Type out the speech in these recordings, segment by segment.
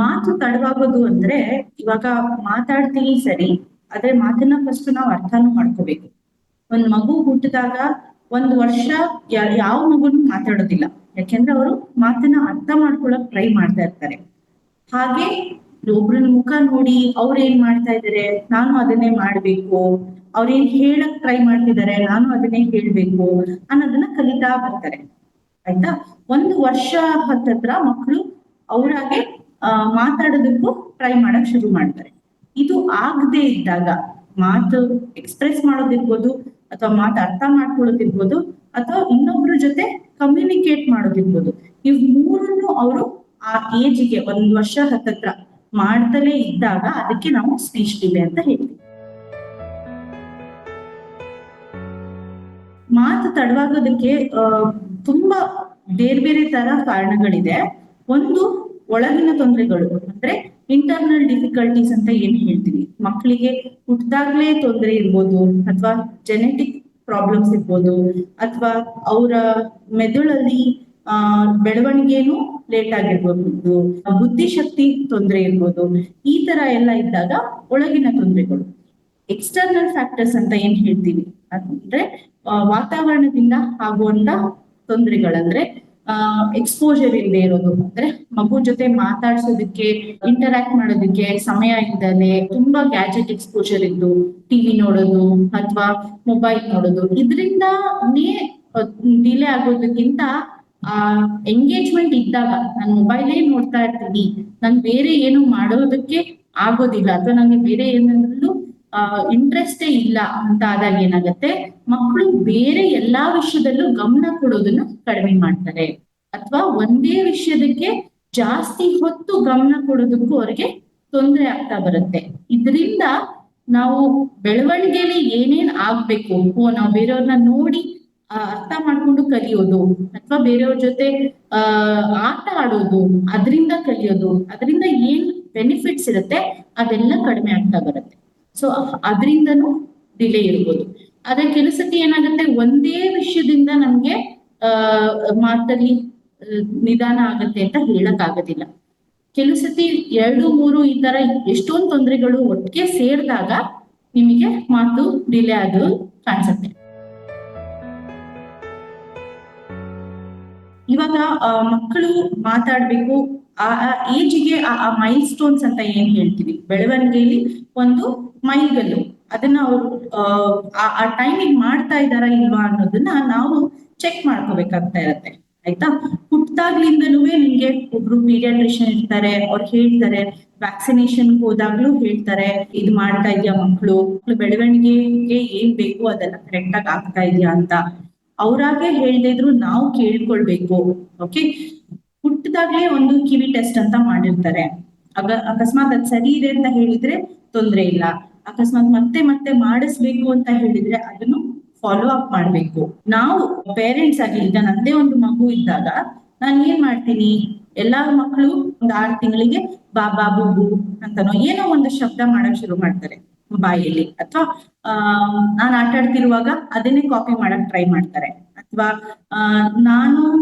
ಮಾತು ತಡವಾಗೋದು ಅಂದ್ರೆ ಇವಾಗ ಮಾತಾಡ್ತೀವಿ ಸರಿ, ಆದ್ರೆ ಮಾತನ್ನ ಫಸ್ಟ್ ನಾವು ಅರ್ಥನೂ ಮಾಡ್ಕೋಬೇಕು. ಒಂದ್ ಮಗು ಹುಟ್ಟಿದಾಗ ಒಂದ್ ವರ್ಷ ಯಾವ ಮಗುನು ಮಾತಾಡೋದಿಲ್ಲ. ಯಾಕೆಂದ್ರೆ ಅವರು ಮಾತನ್ನ ಅರ್ಥ ಮಾಡ್ಕೊಳಕ್ ಟ್ರೈ ಮಾಡ್ತಾ ಇರ್ತಾರೆ. ಹಾಗೆ ಒಬ್ರನ್ ಮುಖ ನೋಡಿ ಅವ್ರ ಏನ್ ಮಾಡ್ತಾ ಇದಾರೆ, ನಾನು ಅದನ್ನೇ ಮಾಡ್ಬೇಕು. ಅವ್ರೇನ್ ಹೇಳಕ್ ಟ್ರೈ ಮಾಡ್ತಿದ್ದಾರೆ ನಾನು ಅದನ್ನೇ ಹೇಳ್ಬೇಕು ಅನ್ನೋದನ್ನ ಕಲಿತಾ ಬರ್ತಾರೆ. ಆಯ್ತಾ? ಒಂದು ವರ್ಷ ಹತ್ತತ್ರ ಮಕ್ಕಳು ಅವ್ರಾಗೆ ಮಾತಾಡೋದಕ್ಕೂ ಟ್ರೈ ಮಾಡಕ್ ಶುರು ಮಾಡ್ತಾರೆ. ಇದು ಆಗದೆ ಇದ್ದಾಗ ಮಾತು ಎಕ್ಸ್ಪ್ರೆಸ್ ಮಾಡೋದಿರ್ಬೋದು ಅಥವಾ ಮಾತು ಅರ್ಥ ಮಾಡ್ಕೊಳ್ಳೋದಿರ್ಬೋದು ಅಥವಾ ಇನ್ನೊಬ್ರ ಜೊತೆ ಕಮ್ಯುನಿಕೇಟ್ ಮಾಡೋದಿರ್ಬೋದು. ಇವ್ ಮೂರನ್ನು ಅವರು ಆ ಏಜಿಗೆ ಒಂದ್ ವರ್ಷ ಹತ್ತತ್ರ ಮಾಡ್ತಲೇ ಇದ್ದಾಗ ಅದಕ್ಕೆ ನಾವು ಸ್ಪೀಚ್ ಡಿಲೇ ಅಂತ ಹೇಳ್ತೀವಿ. ಮಾತು ತಡವಾಗೋದಕ್ಕೆ ತುಂಬಾ ಬೇರೆ ಬೇರೆ ತರ ಕಾರಣಗಳಿದೆ. ಒಂದು ಒಳಗಿನ ತೊಂದರೆಗಳು, ಅಂದ್ರೆ ಇಂಟರ್ನಲ್ ಡಿಫಿಕಲ್ಟೀಸ್ ಅಂತ ಏನ್ ಹೇಳ್ತೀವಿ? ಮಕ್ಕಳಿಗೆ ಹುಟ್ಟಿದಾಗ್ಲೇ ತೊಂದರೆ ಇರ್ಬೋದು, ಅಥವಾ ಜೆನೆಟಿಕ್ ಪ್ರಾಬ್ಲಮ್ಸ್ ಇರ್ಬೋದು, ಅಥವಾ ಅವರ ಮೆದುಳಲ್ಲಿ, ಆ, ಬೆಳವಣಿಗೆನು ಲೇಟ್ ಆಗಿರ್ಬೋದು ಬುದ್ಧಿಶಕ್ತಿ ತೊಂದರೆ ಇರ್ಬೋದು, ಈ ತರ ಎಲ್ಲ ಇದ್ದಾಗ ಒಳಗಿನ ತೊಂದರೆಗಳು. ಎಕ್ಸ್ಟರ್ನಲ್ ಫ್ಯಾಕ್ಟರ್ಸ್ ಅಂತ ಏನ್ ಹೇಳ್ತೀವಿ? ಅಂದ್ರೆ ವಾತಾವರಣದಿಂದ ಆಗುವಂತ ತೊಂದರೆಗಳಂದ್ರೆ ಆ ಎಕ್ಸ್ಪೋಜರ್ ಇಲ್ಲದೆ ಇರೋದು ಅಂದ್ರೆ ಮಗು ಜೊತೆ ಮಾತಾಡ್ಸೋದಕ್ಕೆ ಇಂಟರಾಕ್ಟ್ ಮಾಡೋದಕ್ಕೆ ಸಮಯ ಇಲ್ದಲೆ ತುಂಬಾ ಗ್ಯಾಜೆಟ್ ಎಕ್ಸ್ಪೋಜರ್ ಇದ್ದು ಟಿವಿ ನೋಡೋದು ಅಥವಾ ಮೊಬೈಲ್ ನೋಡೋದು. ಇದರಿಂದಾನೇ ಡಿಲೇ ಆಗೋದಕ್ಕಿಂತ, ಆ ಎಂಗೇಜ್ಮೆಂಟ್ ಇದ್ದಾಗ ನಾನು ಮೊಬೈಲೇ ನೋಡ್ತಾ ಇರ್ತೀನಿ, ನನ್ ಬೇರೆ ಏನು ಮಾಡೋದಕ್ಕೆ ಆಗೋದಿಲ್ಲ ಅಥವಾ ನನಗೆ ಬೇರೆ ಏನಾದ್ರೂ ಆ ಇಂಟ್ರೆಸ್ಟೇ ಇಲ್ಲ ಅಂತ ಆದಾಗ ಏನಾಗತ್ತೆ ಮಕ್ಕಳು ಬೇರೆ ಎಲ್ಲಾ ವಿಷಯದಲ್ಲೂ ಗಮನ ಕೊಡೋದನ್ನ ಕಡಿಮೆ ಮಾಡ್ತಾರೆ. ಅಥವಾ ಒಂದೇ ವಿಷಯದಕ್ಕೆ ಜಾಸ್ತಿ ಹೊತ್ತು ಗಮನ ಕೊಡೋದಕ್ಕೂ ಅವ್ರಿಗೆ ತೊಂದರೆ ಆಗ್ತಾ ಬರುತ್ತೆ. ಇದರಿಂದ ನಾವು ಬೆಳವಣಿಗೆಯಲ್ಲಿ ಏನೇನ್ ಆಗ್ಬೇಕು? ಓ, ನಾವು ಬೇರೆಯವ್ರನ್ನ ನೋಡಿ ಅರ್ಥ ಮಾಡ್ಕೊಂಡು ಕಲಿಯೋದು, ಅಥವಾ ಬೇರೆಯವ್ರ ಜೊತೆ, ಆ, ಆಟ ಆಡೋದು, ಅದರಿಂದ ಕಲಿಯೋದು, ಅದರಿಂದ ಏನ್ ಬೆನಿಫಿಟ್ಸ್ ಇರುತ್ತೆ, ಅದೆಲ್ಲ ಕಡಿಮೆ ಆಗ್ತಾ ಬರುತ್ತೆ. ಸೊ ಅದರಿಂದನೂ ಡಿಲೇ ಇರ್ಬೋದು. ಆದ್ರೆ ಕೆಲಸಕ್ಕೆ ಏನಾಗುತ್ತೆ, ಒಂದೇ ವಿಷಯದಿಂದ ನಮ್ಗೆ ಮಾತಲ್ಲಿ ನಿಧಾನ ಆಗತ್ತೆ ಅಂತ ಹೇಳಕ್ ಆಗೋದಿಲ್ಲ ಕೆಲವು ಸತಿ ಎರಡು, ಮೂರು ಈ ತರ ಎಷ್ಟೊಂದು ತೊಂದರೆಗಳು ಒಟ್ಟಿಗೆ ಸೇರಿದಾಗ ನಿಮಗೆ ಮಾತು ಡಿಲೇ ಆಗೋದು ಕಾಣಿಸುತ್ತೆ. ಇವಾಗ ಮಕ್ಕಳು ಮಾತಾಡ್ಬೇಕು, ಆ ಏಜಿಗೆ ಆ ಮೈಲ್ ಸ್ಟೋನ್ಸ್ ಅಂತ ಏನ್ ಹೇಳ್ತೀವಿ? ಬೆಳವಣಿಗೆಯಲ್ಲಿ ಒಂದು ಮೈಲ್ಗಲ್ಲು. ಅದನ್ನ ಅವ್ರು, ಆ ಟೈಮಿಗೆ ಮಾಡ್ತಾ ಇದಾರಾ ಇಲ್ವಾ ಅನ್ನೋದನ್ನ ನಾವು ಚೆಕ್ ಮಾಡ್ಕೋಬೇಕಾಗ್ತಾ ಇರತ್ತೆ, ಆಯ್ತಾ? ಹುಟ್ಟಾಗ್ಲಿಂದನೂ ನಿಮ್ಗೆ ಒಬ್ರು ಪೀಡಿಯಾಟ್ರಿಷಿಯನ್ ಇರ್ತಾರೆ, ಅವ್ರು ಹೇಳ್ತಾರೆ ವ್ಯಾಕ್ಸಿನೇಷನ್ ಹೋದಾಗ್ಲೂ ಹೇಳ್ತಾರೆ, ಇದು ಮಾಡ್ತಾ ಇದೆಯಾ ಮಕ್ಕಳು ಬೆಳವಣಿಗೆಗೆ ಏನ್ ಬೇಕು ಅದೆಲ್ಲ ಕರೆಕ್ಟ್ ಆಗಿ ಆಗ್ತಾ ಇದೆಯಾ ಅಂತ? ಅವ್ರಾಗೆ ಹೇಳ್ದಿದ್ರು ನಾವು ಕೇಳ್ಕೊಳ್ಬೇಕು ಓಕೆ ಹುಟ್ಟಿದಾಗ್ಲೇ ಒಂದು ಕಿವಿ ಟೆಸ್ಟ್ ಅಂತ ಮಾಡಿರ್ತಾರೆ. ಅಕಸ್ಮಾತ್ ಅದ್ ಸರಿ ಇದೆ ಅಂತ ಹೇಳಿದ್ರೆ ತೊಂದ್ರೆ ಇಲ್ಲ. ಅಕಸ್ಮಾತ್ ಮತ್ತೆ ಮತ್ತೆ ಮಾಡಿಸ್ಬೇಕು ಅಂತ ಹೇಳಿದ್ರೆ ಅದನ್ನು ಫಾಲೋ ಅಪ್ ಮಾಡ್ಬೇಕು. ನಾವು ಪೇರೆಂಟ್ಸ್ ಆಗಿ, ಈಗ ನಂದೇ ಒಂದು ಮಗು ಇದ್ದಾಗ ನಾನು ಏನ್ ಮಾಡ್ತೀನಿ? ಎಲ್ಲಾ ಮಕ್ಕಳು ಒಂದ್ ಆರು ತಿಂಗಳಿಗೆ ಬಾ ಬೂಬು ಅಂತನೋ ಏನೋ ಒಂದು ಶಬ್ದ ಮಾಡಕ್ ಶುರು ಮಾಡ್ತಾರೆ. ಬಾಯಲ್ಲಿ. ಅಥವಾ, ಆ, ನಾನ್ ಆಟ ಆಡ್ತಿರುವಾಗ ಅದನ್ನೇ ಕಾಪಿ ಮಾಡಕ್ ಟ್ರೈ ಮಾಡ್ತಾರೆ. ಅಥವಾ ನಾನು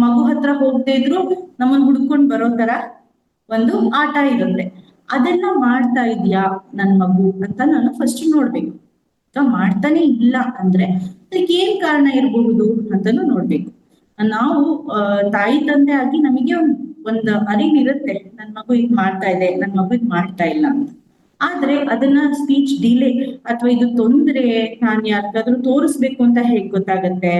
ಮಗು ಹತ್ರ ಹೋಗದೆ ಇದ್ರು ನಮ್ಮನ್ ಹುಡ್ಕೊಂಡ್ ಬರೋ ತರ ಒಂದು ಆಟ ಇರುತ್ತೆ. ಅದೆಲ್ಲ ಮಾಡ್ತಾ ಇದ್ಯಾ ನನ್ ಮಗು ಅಂತ ನಾನು ಫಸ್ಟ್ ನೋಡ್ಬೇಕು. ಅಥವಾ ಮಾಡ್ತಾನೆ ಇಲ್ಲ ಅಂದ್ರೆ ಅದಕ್ಕೆ ಏನ್ ಕಾರಣ ಇರಬಹುದು ಅಂತಾನು ನೋಡ್ಬೇಕು. ನಾವು ತಾಯಿ ತಂದೆ ಆಗಿ ನಮಗೆ ಒಂದ್ ಅರಿವಿರುತ್ತೆ. ನನ್ ಮಗು ಇದ್ ಮಾಡ್ತಾ ಇದೆ, ನನ್ ಮಗು ಇದ್ ಮಾಡ್ತಾ ಇಲ್ಲ ಅಂತ. ಆದ್ರೆ ಅದನ್ನ ಸ್ಪೀಚ್ ಡಿಲೇ ಅಥವಾ ಇದು ತೊಂದ್ರೆ ನಾನು ಯಾರಿಗಾದ್ರೂ ತೋರಿಸ್ಬೇಕು ಅಂತ ಹೇಗ್ ಗೊತ್ತಾಗತ್ತೆ?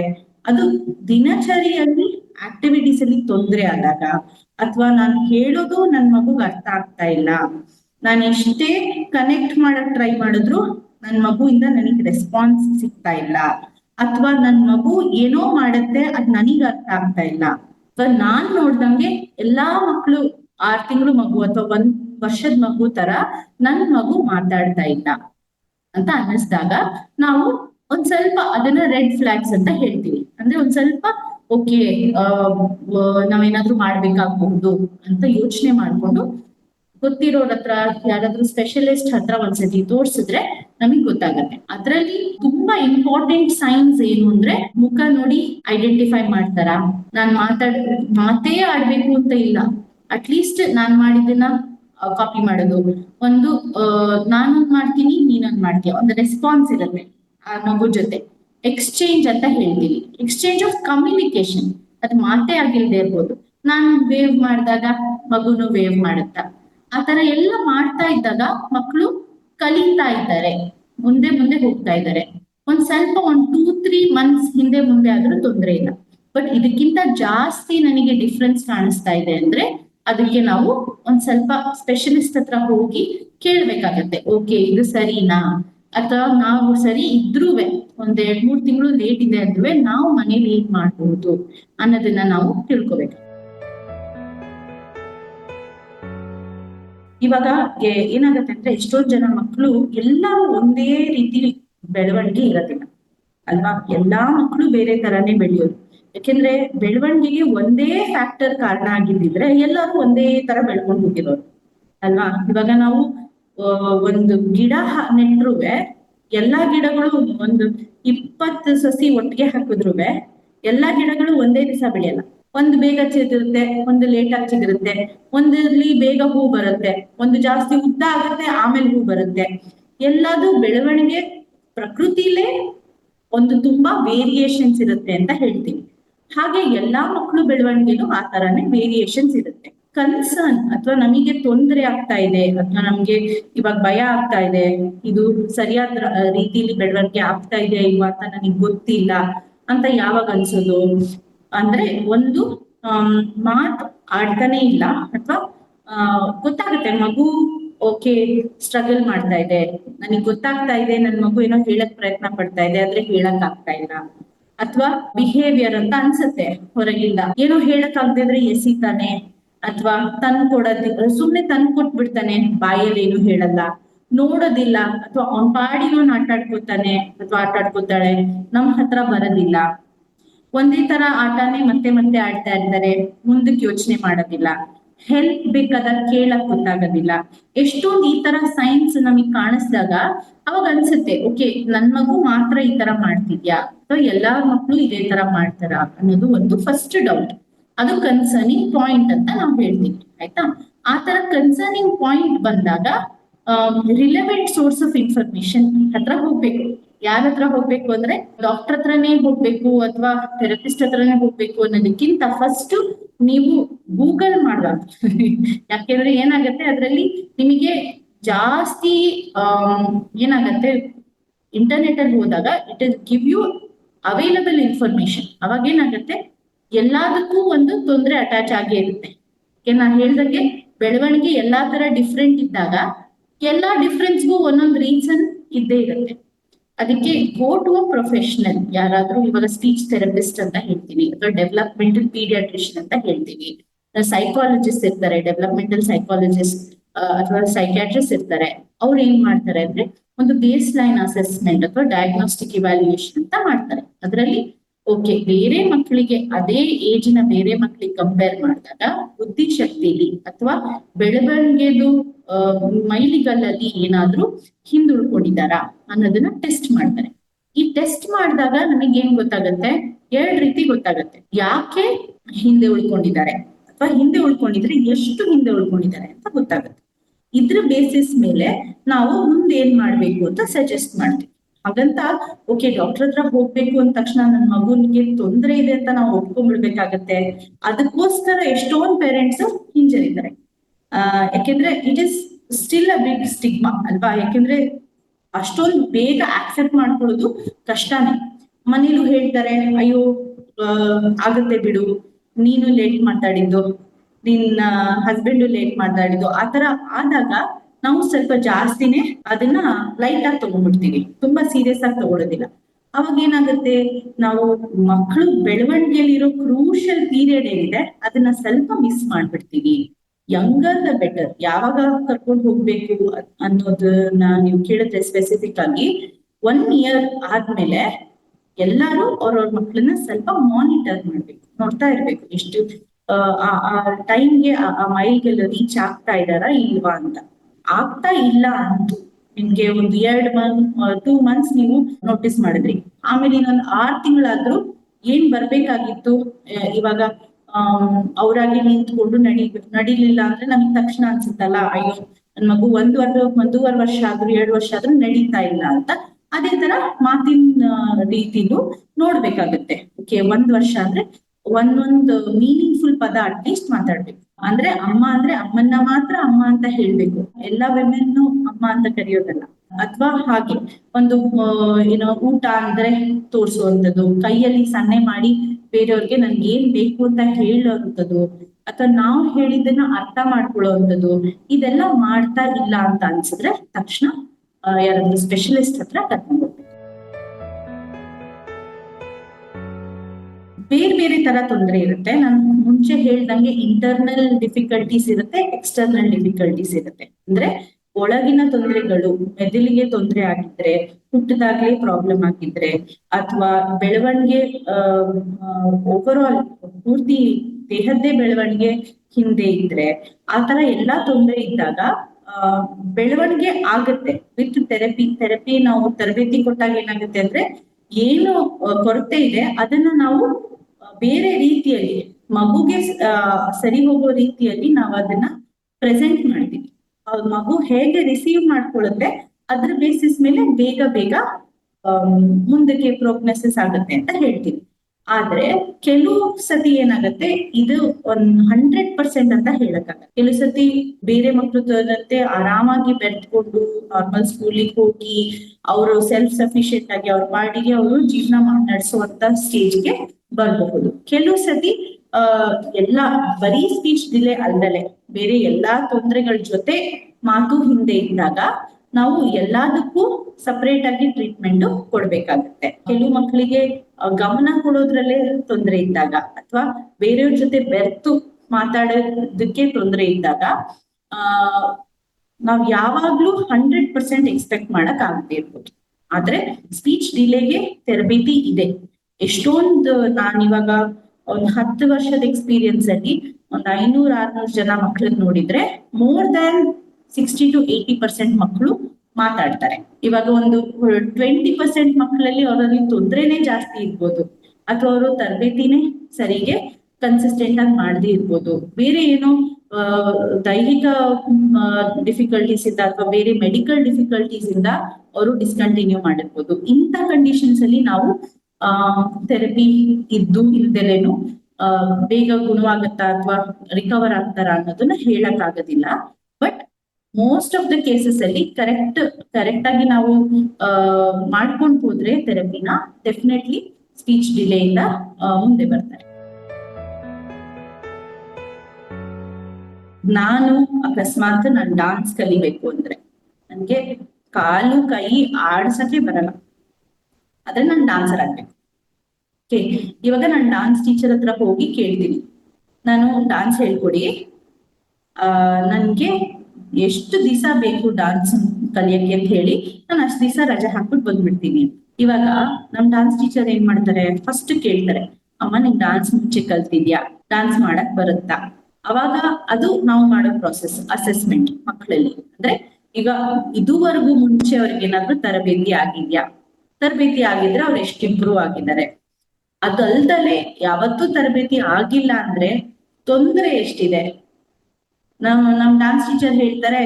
ಅದು ದಿನಚರಿಯಲ್ಲಿ ಆಕ್ಟಿವಿಟೀಸ್ ಅಲ್ಲಿ ತೊಂದರೆ ಆದಾಗ ಅಥವಾ ನಾನು ಹೇಳೋದು ನನ್ ಮಗುಗ್ ಅರ್ಥ ಆಗ್ತಾ ಇಲ್ಲ, ನಾನು ಎಷ್ಟೇ ಕನೆಕ್ಟ್ ಮಾಡಕ್ ಟ್ರೈ ಮಾಡಿದ್ರು ನನ್ ಮಗುವಿಂದ ನನಗ್ ರೆಸ್ಪಾನ್ಸ್ ಸಿಗ್ತಾ ಇಲ್ಲ. ಅಥವಾ ನನ್ ಮಗು ಏನೋ ಮಾಡತ್ತೆ ಅದ್ ನನಗ್ ಅರ್ಥ ಆಗ್ತಾ ಇಲ್ಲ. ಅಥವಾ ನಾನ್ ನೋಡ್ದಂಗೆ ಎಲ್ಲಾ ಮಕ್ಕಳು ಆರ್ ತಿಂಗಳು ಮಗು ಅಥವಾ ಒಂದ್ ವರ್ಷದ ಮಗು ತರ ನನ್ ಮಗು ಮಾತಾಡ್ತಾ ಇಲ್ಲ ಅಂತ ಅನ್ನಿಸ್ದಾಗ ನಾವು ಒಂದ್ ಸ್ವಲ್ಪ ಅದನ್ನ ರೆಡ್ ಫ್ಲಾಗ್ಸ್ ಅಂತ ಹೇಳ್ತೀವಿ. ಅಂದ್ರೆ ಒಂದ್ ಸ್ವಲ್ಪ ಓಕೆ ನಾವೇನಾದ್ರೂ ಮಾಡ್ಬೇಕಾಗಬಹುದು ಅಂತ ಯೋಚನೆ ಮಾಡ್ಕೊಂಡು ಗೊತ್ತಿರೋರ್ ಹತ್ರ, ಯಾರಾದ್ರೂ ಸ್ಪೆಷಲಿಸ್ಟ್ ಹತ್ರ ಒಂದ್ಸತಿ ತೋರ್ಸಿದ್ರೆ ನಮಗ್ ಗೊತ್ತಾಗತ್ತೆ. ಅದ್ರಲ್ಲಿ ತುಂಬಾ ಇಂಪಾರ್ಟೆಂಟ್ ಸೈನ್ಸ್ ಏನು ಅಂದ್ರೆ ಮುಖ ನೋಡಿ ಐಡೆಂಟಿಫೈ ಮಾಡ್ತಾರ. ನಾನ್ ಮಾತಾಡ್, ಮಾತೇ ಆಡ್ಬೇಕು ಅಂತ ಇಲ್ಲ. ಅಟ್ಲೀಸ್ಟ್ ನಾನ್ ಮಾಡಿದ್ದನ್ನ ಕಾಪಿ ಮಾಡೋದು. ಒಂದು ನಾನೊಂದ್ ಮಾಡ್ತೀನಿ, ನೀನೊಂದ್ ಮಾಡ್ತೀಯ. ಒಂದು ರೆಸ್ಪಾನ್ಸ್ ಇರುತ್ತೆ ಆ ಮಗು ಜೊತೆ. ಎಕ್ಸ್ಚೇಂಜ್ ಅಂತ ಹೇಳ್ತೀವಿ ಎಕ್ಸ್ಚೇಂಜ್ ಆಫ್ ಕಮ್ಯುನಿಕೇಶನ್ ಅದು ಮಾತೇ ಆಗಿಲ್ದೆ ಇರ್ಬೋದು. ನಾನು ವೇವ್ ಮಾಡಿದಾಗ ಮಗುನು ವೇವ್ ಮಾಡುತ್ತಾ. ತರ ಎಲ್ಲ ಮಾಡ್ತಾ ಇದ್ದಾಗ ಮಕ್ಕಳು ಕಲಿತಾ ಇದ್ದಾರೆ. ಮುಂದೆ ಮುಂದೆ ಹೋಗ್ತಾ ಇದ್ದಾರೆ. ಒಂದ್ ಸ್ವಲ್ಪ ಒಂದ್ ಟೂ ತ್ರೀ ಮಂತ್ಸ್ ಹಿಂದೆ ಮುಂದೆ ಆದ್ರೂ ತೊಂದರೆ ಇಲ್ಲ. ಬಟ್ ಇದಕ್ಕಿಂತ ಜಾಸ್ತಿ ನನಗೆ ಡಿಫ್ರೆನ್ಸ್ ಕಾಣಿಸ್ತಾ ಇದೆ ಅಂದ್ರೆ ಅದಕ್ಕೆ ನಾವು ಒಂದ್ ಸ್ವಲ್ಪ ಸ್ಪೆಷಲಿಸ್ಟ್ ಹತ್ರ ಹೋಗಿ ಕೇಳ್ಬೇಕಾಗತ್ತೆ. ಓಕೆ ಇದು ಸರಿನಾ? ಅಥವಾ ನಾವು ಸರಿ ಇದ್ರೂವೆ. ಒಂದ್ ಎರಡ್ ಮೂರ್ ತಿಂಗಳು ಲೇಟ್ ಇದೆ ಅಂದ್ರೆ ನಾವು ಮನೇಲಿ ಏನ್ ಮಾಡ್ಬಹುದು ಅನ್ನೋದನ್ನ ನಾವು ತಿಳ್ಕೊಬೇಕು. ಇವಾಗ ಏನಾಗತ್ತೆ ಅಂದ್ರೆ ಎಷ್ಟೊಂದ್ ಜನ ಮಕ್ಕಳು ಎಲ್ಲರೂ ಒಂದೇ ರೀತಿ ಬೆಳವಣಿಗೆ ಇರೋದಿಲ್ಲ. ಅಲ್ವಾ? ಎಲ್ಲಾ ಮಕ್ಕಳು ಬೇರೆ ತರಾನೇ ಬೆಳೆಯೋದು. ಯಾಕೆಂದ್ರೆ ಬೆಳವಣಿಗೆಗೆ ಒಂದೇ ಫ್ಯಾಕ್ಟರ್ ಕಾರಣ ಆಗಿದ್ದಿದ್ರೆ ಎಲ್ಲರೂ ಒಂದೇ ತರ ಬೆಳ್ಕೊಂಡು ಹೋಗಿರೋರು ಅಲ್ವಾ? ಇವಾಗ ನಾವು ಒಂದು ಗಿಡ ನೆಟ್ರುವೆ ಎಲ್ಲಾ ಗಿಡಗಳು ಒಂದು ಇಪ್ಪತ್ತು ಸಸಿ ಒಟ್ಟಿಗೆ ಹಾಕಿದ್ರುವೆ, ಎಲ್ಲಾ ಗಿಡಗಳು ಒಂದೇ ದಿವಸ ಬೆಳೆಯಲ್ಲ. ಒಂದು ಬೇಗ ಚಿಗುರುತ್ತೆ ಒಂದು ಲೇಟ್ ಆಗಿ ಚಿಗುರುತ್ತೆ ಒಂದಲ್ಲಿ ಬೇಗ ಹೂ ಬರುತ್ತೆ, ಒಂದು ಜಾಸ್ತಿ ಉದ್ದ ಆಗುತ್ತೆ, ಆಮೇಲೆ ಹೂ ಬರುತ್ತೆ. ಎಲ್ಲದು ಬೆಳವಣಿಗೆ ಪ್ರಕೃತಿಲೇ ಒಂದು ತುಂಬಾ ವೇರಿಯೇಷನ್ಸ್ ಇರುತ್ತೆ ಅಂತ ಹೇಳ್ತೀನಿ. ಹಾಗೆ ಎಲ್ಲಾ ಮಕ್ಕಳು ಬೆಳವಣಿಗೆನೂ ಆ ತರಾನೇ ವೇರಿಯೇಷನ್ಸ್ ಇರುತ್ತೆ. ಕನ್ಸರ್ನ್ ಅಥವಾ ನಮಗೆ ತೊಂದರೆ ಆಗ್ತಾ ಇದೆ ಅಥವಾ ನಮ್ಗೆ ಇವಾಗ ಭಯ ಆಗ್ತಾ ಇದೆ, ಇದು ಸರಿಯಾದ ರೀತಿಯಲ್ಲಿ ಬೆಳವಣಿಗೆ ಆಗ್ತಾ ಇದೆ ಇಲ್ವಾ ಅಂತ ನನಗೆ ಗೊತ್ತಿಲ್ಲ ಅಂತ ಯಾವಾಗ ಅನ್ಸೋದು? ಅಂದ್ರೆ ಒಂದು ಮಾತ್ ಮಾತು ಆಡ್ತಾನೆ ಇಲ್ಲ ಅಥವಾ ಗೊತ್ತಾಗುತ್ತೆ ಮಗು ಓಕೆ ಸ್ಟ್ರಗಲ್ ಮಾಡ್ತಾ ಇದೆ, ನನಗೆ ಗೊತ್ತಾಗ್ತಾ ಇದೆ, ನನ್ ಮಗು ಏನೋ ಹೇಳಕ್ ಪ್ರಯತ್ನ ಪಡ್ತಾ ಇದೆ, ಆದ್ರೆ ಹೇಳಕ್ ಆಗ್ತಾ ಇಲ್ಲ ಅಥವಾ ಬಿಹೇವಿಯರ್ ಅಂತ ಅನ್ಸುತ್ತೆ ಹೊರಗಿಂದ. ಏನೋ ಹೇಳಕ್ ಆಗದೆ ಇದ್ರೆ ಎಸಿತಾನೆ ಅಥವಾ ತಂದ್ ಕೊಡೋದಿ ಸುಮ್ನೆ ತಂದ್ ಕೊಟ್ಬಿಡ್ತಾನೆ ಬಾಯಲ್ಲಿ ಏನು ಹೇಳಲ್ಲ. ನೋಡೋದಿಲ್ಲ ಅಥವಾ ಅವ್ನ ಪಾಡಿಗೆ ಅವ್ನ್ ಅಥವಾ ಆಟ ಆಡ್ಕೊತಾಳೆ ನಮ್ ಹತ್ರ ಬರೋದಿಲ್ಲ. ಒಂದೇ ತರ ಆಟನೇ ಮತ್ತೆ ಮತ್ತೆ ಆಡ್ತಾ ಇರ್ತಾರೆ, ಮುಂದಕ್ಕೆ ಯೋಚನೆ ಮಾಡೋದಿಲ್ಲ. ಹೆಲ್ಪ್ ಬೇಕಾದಾಗ ಕೇಳಕ್ ಗೊತ್ತಾಗೋದಿಲ್ಲ. ಎಷ್ಟೊಂದು ಈ ತರ ಸೈನ್ಸ್ ನಮಗ್ ಕಾಣಿಸ್ದಾಗ ಅವಾಗ ಅನ್ಸುತ್ತೆ, ಓಕೆ, ನನ್ ಮಗು ಮಾತ್ರ ಈ ತರ ಮಾಡ್ತಿದ್ಯಾ? ಅಥವಾ ಎಲ್ಲಾ ಮಕ್ಳು ಇದೇ ತರ ಮಾಡ್ತಾರ? ಅನ್ನೋದು ಒಂದು ಫಸ್ಟ್ ಡೌಟ್ ಅದು ಕನ್ಸರ್ನಿಂಗ್ ಪಾಯಿಂಟ್ ಅಂತ ನಾವು ಹೇಳ್ತೀವಿ, ಆಯ್ತಾ? ಆ ತರ ಕನ್ಸರ್ನಿಂಗ್ ಪಾಯಿಂಟ್ ಬಂದಾಗ ರಿಲೆವೆಂಟ್ ಸೋರ್ಸ್ ಆಫ್ ಇನ್ಫಾರ್ಮೇಶನ್ ಹತ್ರ ಹೋಗ್ಬೇಕು. ಯಾರ ಹತ್ರ ಹೋಗ್ಬೇಕು ಅಂದ್ರೆ ಡಾಕ್ಟರ್ ಹತ್ರನೇ ಹೋಗ್ಬೇಕು ಅಥವಾ ಥೆರಪಿಸ್ಟ್ ಹತ್ರನೇ ಹೋಗ್ಬೇಕು ಅನ್ನೋದಕ್ಕಿಂತ ಫಸ್ಟ್ ನೀವು ಗೂಗಲ್ ಮಾಡಬಾರ್ದು ಯಾಕೆಂದ್ರೆ ಏನಾಗತ್ತೆ? ಅದರಲ್ಲಿ ನಿಮಗೆ ಜಾಸ್ತಿ ಏನಾಗತ್ತೆ? ಇಂಟರ್ನೆಟ್ ಅಲ್ಲಿ ಹೋದಾಗ it is give you available information ಅವಾಗ ಏನಾಗತ್ತೆ? ಎಲ್ಲದಕ್ಕೂ ಒಂದು ತೊಂದರೆ ಅಟ್ಯಾಚ್ ಆಗೇ ಇರುತ್ತೆ. ನಾನು ಹೇಳ್ದಂಗೆ ಬೆಳವಣಿಗೆ ಎಲ್ಲಾ ತರ ಡಿಫ್ರೆಂಟ್ ಇದ್ದಾಗ ಎಲ್ಲಾ ಡಿಫ್ರೆನ್ಸ್ಗೂ ಒಂದೊಂದು ರೀಸನ್ ಇದ್ದೇ ಇರುತ್ತೆ. ಅದಕ್ಕೆ ಗೋ ಟು ಅ ಪ್ರೊಫೆಷನಲ್ ಯಾರಾದ್ರೂ ಇವಾಗ ಸ್ಪೀಚ್ ಥೆರಪಿಸ್ಟ್ ಅಂತ ಹೇಳ್ತೀನಿ, ಅಥವಾ ಡೆವಲಪ್ಮೆಂಟಲ್ ಪೀಡಿಯಾಟ್ರಿಷನ್ ಅಂತ ಹೇಳ್ತೀವಿ ಸೈಕಾಲಜಿಸ್ಟ್ ಇರ್ತಾರೆ ಡೆವಲಪ್ಮೆಂಟಲ್ ಸೈಕಾಲಜಿಸ್ಟ್ ಅಥವಾ ಸೈಕ್ಯಾಟ್ರಿಸ್ಟ್ ಇರ್ತಾರೆ. ಅವ್ರು ಏನ್ ಮಾಡ್ತಾರೆ ಅಂದ್ರೆ ಒಂದು ಬೇಸ್ ಲೈನ್ ಅಸೆಸ್ಮೆಂಟ್ ಅಥವಾ ಡಯಾಗ್ನೋಸ್ಟಿಕ್ ಇವ್ಯಾಲ್ಯೂಯೇಷನ್ ಅಂತ ಮಾಡ್ತಾರೆ. ಅದರಲ್ಲಿ ಓಕೆ ಬೇರೆ ಮಕ್ಕಳಿಗೆ ಅದೇ ಏಜಿನ ಬೇರೆ ಮಕ್ಕಳಿಗೆ ಕಂಪೇರ್ ಮಾಡಿದಾಗ ಬುದ್ಧಿಶಕ್ತಿಲಿ ಅಥವಾ ಬೆಳವಣಿಗೆದು ಮೈಲಿಗಲ್ಲಲ್ಲಿ ಏನಾದ್ರೂ ಹಿಂದುಳ್ಕೊಂಡಿದಾರಾ ಅನ್ನೋದನ್ನ ಟೆಸ್ಟ್ ಮಾಡ್ತಾರೆ. ಈ ಟೆಸ್ಟ್ ಮಾಡಿದಾಗ ನಮಗೆ ಏನ್ ಗೊತ್ತಾಗತ್ತೆ? ಎರಡ್ ರೀತಿ ಗೊತ್ತಾಗತ್ತೆ. ಯಾಕೆ ಹಿಂದೆ ಉಳ್ಕೊಂಡಿದ್ದಾರೆ? ಅಥವಾ ಹಿಂದೆ ಉಳ್ಕೊಂಡಿದ್ರೆ ಎಷ್ಟು ಹಿಂದೆ ಉಳ್ಕೊಂಡಿದ್ದಾರೆ ಅಂತ ಗೊತ್ತಾಗತ್ತೆ. ಇದ್ರ ಬೇಸಿಸ್ ಮೇಲೆ ನಾವು ಮುಂದೆ ಏನ್ ಮಾಡ್ಬೇಕು ಅಂತ ಸಜೆಸ್ಟ್ ಮಾಡ್ತೀವಿ. ಹಾಗಂತ, ಓಕೆ ಡಾಕ್ಟರ್ ಹತ್ರ ಹೋಗ್ಬೇಕು ಅಂದ ತಕ್ಷಣ ನನ್ನ ಮಗುನ್ಗೆ ತೊಂದರೆ ಇದೆ ಅಂತ ನಾವು ಒಪ್ಕೊಂಡ್ಬಿಡ್ಬೇಕಾಗತ್ತೆ ಅದಕ್ಕೋಸ್ಕರ ಎಷ್ಟೊಂದ್ ಪೇರೆಂಟ್ಸ್ ಹಿಂಜರಿದ್ದಾರೆ ಯಾಕೆಂದ್ರೆ it is still a big stigma ಅಲ್ವಾ? ಯಾಕೆಂದ್ರೆ ಅಷ್ಟೊಂದು ಬೇಗ ಆಕ್ಸೆಪ್ಟ್ ಮಾಡ್ಕೊಳ್ಳೋದು ಕಷ್ಟನೇ. ಮನೇಲೂ ಹೇಳ್ತಾರೆ, ಅಯ್ಯೋ ಆಗತ್ತೆ ಬಿಡು. ನೀನು ಲೇಟ್ ಮಾತಾಡಿದ್ದು ನಿನ್ನ ಹಸ್ಬೆಂಡು ಲೇಟ್ ಮಾತಾಡಿದ್ದು ಆತರ ಆದಾಗ ನಾವು ಸ್ವಲ್ಪ ಜಾಸ್ತಿನೇ ಅದನ್ನ ಲೈಟ್ ಆಗಿ ತಗೊಂಡ್ಬಿಡ್ತೀವಿ. ತುಂಬಾ ಸೀರಿಯಸ್ ಆಗಿ ತಗೊಳ್ಳೋದಿಲ್ಲ ಅವಾಗ ಏನಾಗುತ್ತೆ? ನಾವು ಮಕ್ಕಳು ಬೆಳವಣಿಗೆಯಲ್ಲಿರೋ ಕ್ರೂಷಿಯಲ್ ಪೀರಿಯಡ್ ಏನಿದೆ, ಅದನ್ನ ಸ್ವಲ್ಪ ಮಿಸ್ ಮಾಡ್ಬಿಡ್ತೀವಿ. ಯಂಗರ್ ದ ಬೆಟರ್ ಯಾವಾಗ ಕರ್ಕೊಂಡು ಹೋಗ್ಬೇಕು ಅನ್ನೋದನ್ನ ನೀವು ಕೇಳಿದ್ರೆ ಸ್ಪೆಸಿಫಿಕ್ ಆಗಿ ಒನ್ ಇಯರ್ ಆದ್ಮೇಲೆ ಎಲ್ಲಾರು ಅವ್ರವ್ರ ಮಕ್ಕಳನ್ನ ಸ್ವಲ್ಪ ಮಾನಿಟರ್ ಮಾಡ್ಬೇಕು. ನೋಡ್ತಾ ಇರ್ಬೇಕು ಎಷ್ಟು, ಆ ಟೈಮ್ಗೆ ಆ ಮೈಲ್ಗೆಲ್ಲ ರೀಚ್ ಆಗ್ತಾ ಇದಾರಾ ಇಲ್ವಾ ಅಂತ. ಆಗ್ತಾ ಇಲ್ಲ ಅಂತ ನಿಮ್ಗೆ ಒಂದು ಎರಡ್ ಮಂತ್ ಟೂ ಮಂತ್ಸ್ ನೀವು ನೋಟಿಸ್ ಮಾಡಿದ್ರಿ. ಆಮೇಲೆ ಇನ್ನೊಂದು ಆರ್ ತಿಂಗಳಾದ್ರೂ ಏನ್ ಬರ್ಬೇಕಾಗಿತ್ತು? ಇವಾಗ ಅವರಾಗಿ ನಿಂತ್ಕೊಂಡು ನಡಿ, ನಡಿಲಿಲ್ಲ ಅಂದ್ರೆ ನಮ್ಗೆ ತಕ್ಷಣ ಅನ್ಸುತ್ತಲ್ಲ, ಅಯ್ಯೋ, ನನ್ ಮಗು ಒಂದ್ ಒಂದೂವರೆ ವರ್ಷ ಆದ್ರೂ, ಎರಡು ವರ್ಷ ಆದ್ರೂ ನಡೀತಾ ಇಲ್ಲ ಅಂತ ಅದೇ ತರ ಮಾತಿನ ರೀತಿನೂ ನೋಡ್ಬೇಕಾಗತ್ತೆ. ಓಕೆ ಒಂದ್ ವರ್ಷ ಅಂದ್ರೆ ಒಂದೊಂದು ಮೀನಿಂಗ್ಫುಲ್ ಪದ ಅಟ್ಲೀಸ್ಟ್ ಮಾತಾಡ್ಬೇಕು. ಅಂದ್ರೆ ಅಮ್ಮ ಅಂದ್ರೆ ಅಮ್ಮನ್ನ ಮಾತ್ರ ಅಮ್ಮ ಅಂತ ಹೇಳ್ಬೇಕು. ಎಲ್ಲಾ ವಿಮೆನ್ನು ಅಮ್ಮ ಅಂತ ಕರೆಯೋದಲ್ಲ. ಅಥವಾ ಹಾಗೆ ಒಂದು ಏನೋ ಊಟ ಅಂದ್ರೆ ತೋರಿಸುವಂಥದ್ದು, ಕೈಯಲ್ಲಿ ಸನ್ನೆ ಮಾಡಿ ಬೇರೆಯವ್ರಿಗೆ ನನ್ಗೆ ಏನ್ ಬೇಕು ಅಂತ ಹೇಳುವಂಥದ್ದು, ಅಥವಾ ನಾವು ಹೇಳಿದ್ದನ್ನ ಅರ್ಥ ಮಾಡ್ಕೊಳ್ಳುವಂಥದ್ದು, ಇದೆಲ್ಲ ಮಾಡ್ತಾ ಇಲ್ಲ ಅಂತ ಅನ್ಸಿದ್ರೆ ತಕ್ಷಣ ಯಾರಾದ್ರೂ ಸ್ಪೆಷಲಿಸ್ಟ್ ಹತ್ರ ಕರ್ಕೊಂಡು ಬೇರೆ ಬೇರೆ ತರ ತೊಂದರೆ ಇರುತ್ತೆ. ನಾನು ಮುಂಚೆ ಹೇಳ್ದಂಗೆ ಇಂಟರ್ನಲ್ ಡಿಫಿಕಲ್ಟೀಸ್ ಇರುತ್ತೆ ಎಕ್ಸ್ಟರ್ನಲ್ ಡಿಫಿಕಲ್ಟೀಸ್ ಇರುತ್ತೆ. ಅಂದ್ರೆ ಒಳಗಿನ ತೊಂದರೆಗಳು, ಮೆದುಳಿಗೆ ತೊಂದರೆ ಆಗಿದ್ರೆ, ಹುಟ್ಟದಾಗ್ಲೇ ಪ್ರಾಬ್ಲಮ್ ಆಗಿದ್ರೆ, ಅಥವಾ ಬೆಳವಣಿಗೆ ಓವರ್ ಆಲ್ ಪೂರ್ತಿ ದೇಹದ್ದೇ ಬೆಳವಣಿಗೆ ಹಿಂದೆ ಇದ್ರೆ, ಆ ತರ ಎಲ್ಲಾ ತೊಂದರೆ ಇದ್ದಾಗ ಬೆಳವಣಿಗೆ ಆಗುತ್ತೆ. ವಿತ್ ಥೆರಪಿ ಥೆರಪಿ ನಾವು ತರಬೇತಿ ಕೊಟ್ಟಾಗ ಏನಾಗುತ್ತೆ ಅಂದ್ರೆ, ಏನು ಕೊರತೆ ಇದೆ, ಅದನ್ನ ನಾವು ಬೇರೆ ರೀತಿಯಲ್ಲಿ, ಮಗುಗೆ ಸರಿ ಹೋಗೋ ರೀತಿಯಲ್ಲಿ ನಾವು ಅದನ್ನ ಪ್ರೆಸೆಂಟ್ ಮಾಡ್ತೀವಿ. ಮಗು ಹೇಗೆ ರಿಸೀವ್ ಮಾಡ್ಕೊಳ್ಳುತ್ತೆ, ಅದ್ರ ಬೇಸಿಸ್ ಮೇಲೆ ಬೇಗ ಬೇಗ ಮುಂದಕ್ಕೆ ಪ್ರೋಗ್ನೆಸಸ್ ಆಗುತ್ತೆ ಅಂತ ಹೇಳ್ತೀವಿ. ಆದ್ರೆ ಕೆಲವು ಸತಿ ಏನಾಗತ್ತೆ, ಇದು ಒಂದ್ ಹಂಡ್ರೆಡ್ ಪರ್ಸೆಂಟ್ ಅಂತ ಹೇಳಕ್ಕಾಗ ಕೆಲವು ಸತಿ ಬೇರೆ ಮಕ್ಕಳು ತರಂತೆ ಆರಾಮಾಗಿ ಬೆರ್ತ್ಕೊಂಡು ನಾರ್ಮಲ್ ಸ್ಕೂಲಿಗೆ ಹೋಗಿ, ಅವರು ಸೆಲ್ಫ್ ಸಫಿಶಿಯೆಂಟ್ ಆಗಿ ಅವ್ರ ಬಾಡಿಗೆ ಅವರು ಜೀವನ ನಡೆಸುವಂತ ಸ್ಟೇಜ್ಗೆ ಬರಬಹುದು. ಕೆಲವು ಸತಿ, ಆ, ಎಲ್ಲಾ ಬರೀ ಸ್ಪೀಚ್ ಡಿಲೇ ಅಲ್ಲದೆ ಬೇರೆ ಎಲ್ಲಾ ತೊಂದರೆಗಳ ಜೊತೆ ಮಾತು ಹಿಂದೆ ಇದ್ದಾಗ ನಾವು ಎಲ್ಲದಕ್ಕೂ ಸಪರೇಟ್ ಆಗಿ ಟ್ರೀಟ್ಮೆಂಟ್ ಕೊಡ್ಬೇಕಾಗತ್ತೆ. ಕೆಲವು ಮಕ್ಕಳಿಗೆ ಗಮನ ಕೊಡೋದ್ರಲ್ಲೇ ತೊಂದರೆ ಇದ್ದಾಗ ಅಥವಾ ಬೇರೆಯವ್ರ ಜೊತೆ ಬೆರ್ತು ಮಾತಾಡೋದಕ್ಕೆ ತೊಂದರೆ ಇದ್ದಾಗ, ಆ, ನಾವ್ ಯಾವಾಗ್ಲೂ ಹಂಡ್ರೆಡ್ ಪರ್ಸೆಂಟ್ ಎಕ್ಸ್ಪೆಕ್ಟ್ ಮಾಡಕ್ ಆಗದೆ ಇರ್ಬೋದು. ಆದ್ರೆ ಸ್ಪೀಚ್ ಡಿಲೇಗೆ ತರಬೇತಿ ಇದೆ. ಎಷ್ಟೊಂದು, ನಾನ್ ಇವಾಗ ಒಂದ್ ಹತ್ತು ವರ್ಷದ ಎಕ್ಸ್ಪೀರಿಯನ್ಸ್ ಅಲ್ಲಿ ಒಂದ್ ಐನೂರ್, ಆರ್ನೂರ್ ಜನ ಮಕ್ಳನ್ನ ನೋಡಿದ್ರೆ more than sixty to eighty percent ಮಕ್ಕಳು ಮಾತಾಡ್ತಾರೆ. ಇವಾಗ ಒಂದು ಟ್ವೆಂಟಿ ಪರ್ಸೆಂಟ್ ಮಕ್ಕಳಲ್ಲಿ ಅವರಲ್ಲಿ ತೊಂದ್ರೆನೆ ಜಾಸ್ತಿ ಇರ್ಬೋದು. ಅಥವಾ ಅವರು ತರಬೇತಿನೇ ಸರಿಗೆ ಕನ್ಸಿಸ್ಟೆಂಟ್ ಆಗಿ ಮಾಡದೇ ಇರ್ಬೋದು. ಬೇರೆ ಏನೋ ದೈಹಿಕ ಡಿಫಿಕಲ್ಟೀಸ್ ಇಂದ ಅಥವಾ ಬೇರೆ ಮೆಡಿಕಲ್ ಡಿಫಿಕಲ್ಟೀಸ್ ಇಂದ ಅವರು ಡಿಸ್ಕಂಟಿನ್ಯೂ ಮಾಡಿರ್ಬೋದು. ಇಂಥ ಕಂಡೀಷನ್ಸ್ ಅಲ್ಲಿ ನಾವು ಆ ಥೆರಪಿ ಇದ್ದು ಇಲ್ದಲೇನು ಬೇಗ ಗುಣವಾಗತ್ತಾ ಅಥವಾ ರಿಕವರ್ ಆಗ್ತಾರ ಅನ್ನೋದನ್ನ ಹೇಳಕ್ ಆಗೋದಿಲ್ಲ but most of the cases ಅಲ್ಲಿ ಕರೆಕ್ಟ್ ಕರೆಕ್ಟ್ ಆಗಿ ನಾವು ಮಾಡ್ಕೊಂಡು ಹೋದ್ರೆ ಥೆರಪಿನ ಡೆಫಿನೆಟ್ಲಿ ಸ್ಪೀಚ್ ಡಿಲೇ ಇಂದ ಮುಂದೆ ಬರ್ತಾರೆ. ನಾನು ಅಕಸ್ಮಾತ್ ನಾನು ಡಾನ್ಸ್ ಕಲಿಬೇಕು ಅಂದ್ರೆ ನನ್ಗೆ ಕಾಲು, ಕೈ ಆಡ್ಸಕ್ಕೆ ಬರಲ್ಲ. ಆದ್ರೆ ನಾನು ಡಾನ್ಸರ್ ಆಗ್ಬೇಕು. ಓಕೆ ಇವಾಗ ನಾನು ಡಾನ್ಸ್ ಟೀಚರ್ ಹತ್ರ ಹೋಗಿ ಕೇಳ್ತೀನಿ. ನಾನು ಡಾನ್ಸ್ ಹೇಳ್ಕೊಡಿ. ಆ, ನನ್ಗೆ ಎಷ್ಟು ದಿವಸ ಬೇಕು ಡಾನ್ಸ್ ಕಲಿಯಕ್ಕೆ ಅಂತ ಹೇಳಿ ನಾನು ಅಷ್ಟು ದಿವಸ ರಜೆ ಹಾಕ್ಬಿಟ್ಟು ಬಂದ್ಬಿಡ್ತೀನಿ. ಇವಾಗ ನಮ್ ಡಾನ್ಸ್ ಟೀಚರ್ ಏನ್ ಮಾಡ್ತಾರೆ? ಫಸ್ಟ್ ಕೇಳ್ತಾರೆ, ಅಮ್ಮ ನಿಂಗ್ ಡಾನ್ಸ್ ಮುಂಚೆ ಕಲ್ತಿದ್ಯಾ? ಡಾನ್ಸ್ ಮಾಡಕ್ ಬರುತ್ತಾ? ಅವಾಗ ಅದು ನಾವು ಮಾಡೋ ಪ್ರೊಸೆಸ್ ಅಸೆಸ್ಮೆಂಟ್ ಮಕ್ಕಳಲ್ಲಿ. ಅಂದ್ರೆ ಈಗ ಇದುವರೆಗೂ ಮುಂಚೆ ಅವ್ರಿಗೆ ಏನಾದ್ರು ತರಬೇತಿ ಆಗಿದ್ಯಾ? ತರಬೇತಿ ಆಗಿದ್ರೆ ಅವ್ರು ಎಷ್ಟು ಇಂಪ್ರೂವ್ ಆಗಿದ್ದಾರೆ. ಅದಲ್ದಲೆ ಯಾವತ್ತೂ ತರಬೇತಿ ಆಗಿಲ್ಲ ಅಂದ್ರೆ ತೊಂದರೆ ಎಷ್ಟಿದೆ. ನಮ್ ನಮ್ ಡಾನ್ಸ್ ಟೀಚರ್ ಹೇಳ್ತಾರೆ,